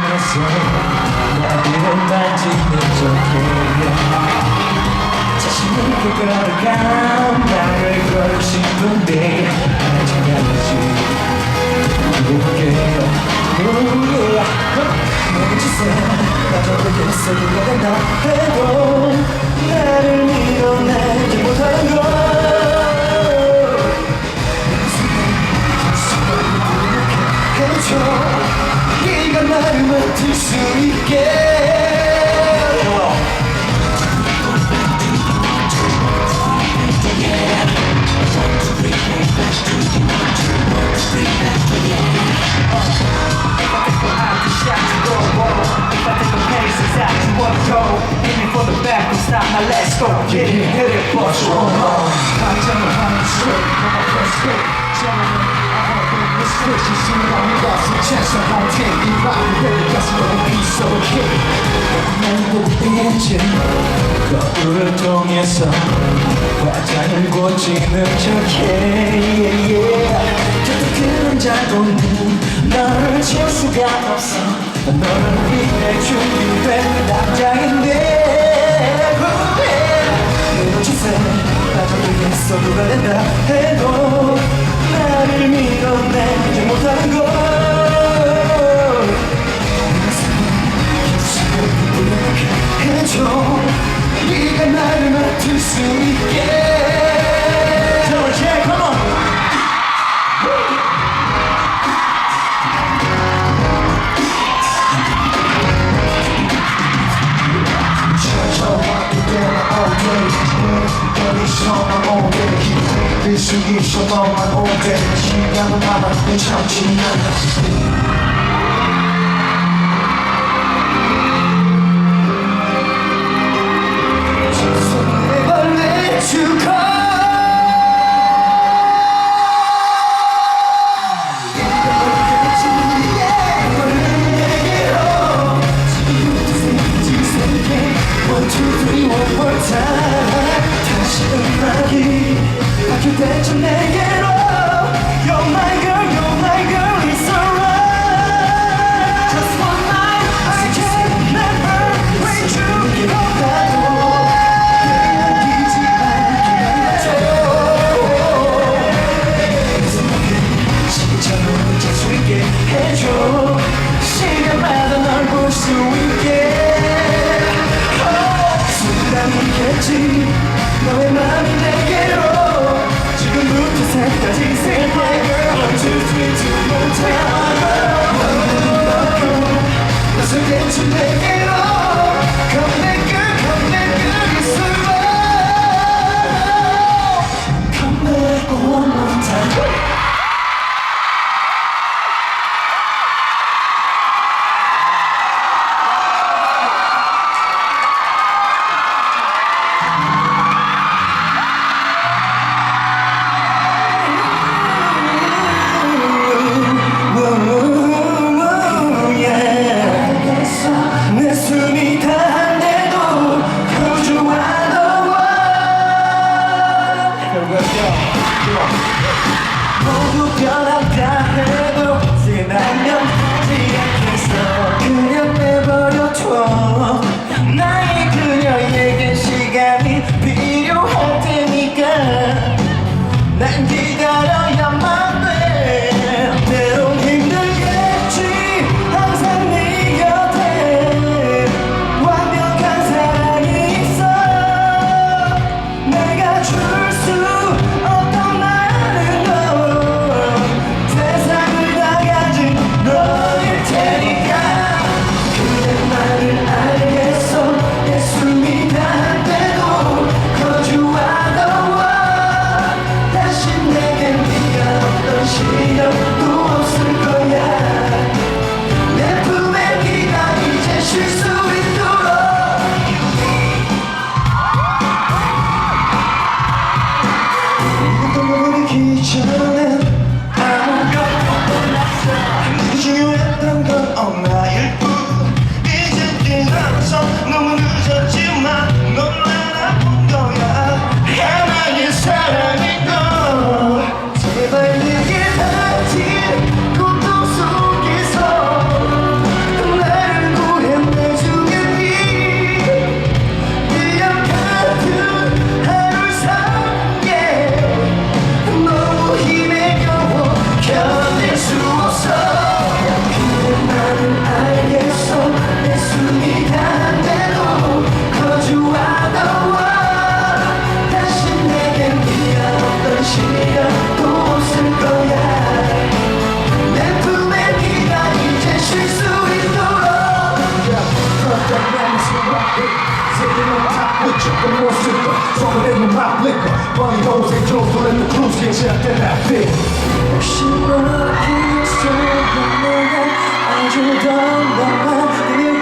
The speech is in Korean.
만났어 나비를 만지는 척해 자신을 끌어간 나를 걸 싶은데 아직 알지. 모르겠어 모르겠어 모르겠어 나도 모르겠어 누가 나 해도 나를 비춰 네가 나를 맡을 수 있게 Yeah. 거울을 통해서 과장을 고치는 척해 저도 그런 작은 너를 채울 수가 없어 너를 위해 준비된 남자인데 내놓치세 나도 위해서 누가 된다 해 같을 수 있게 This is your moment, all day. 시간은 남아, 내 참지 않아. 세계는 다 무조건 못 쓸거 소문내는 막 리커 뻔히 동생 조수 let the cruise get you out that fit 혹시나 기억속에 내가 아주 네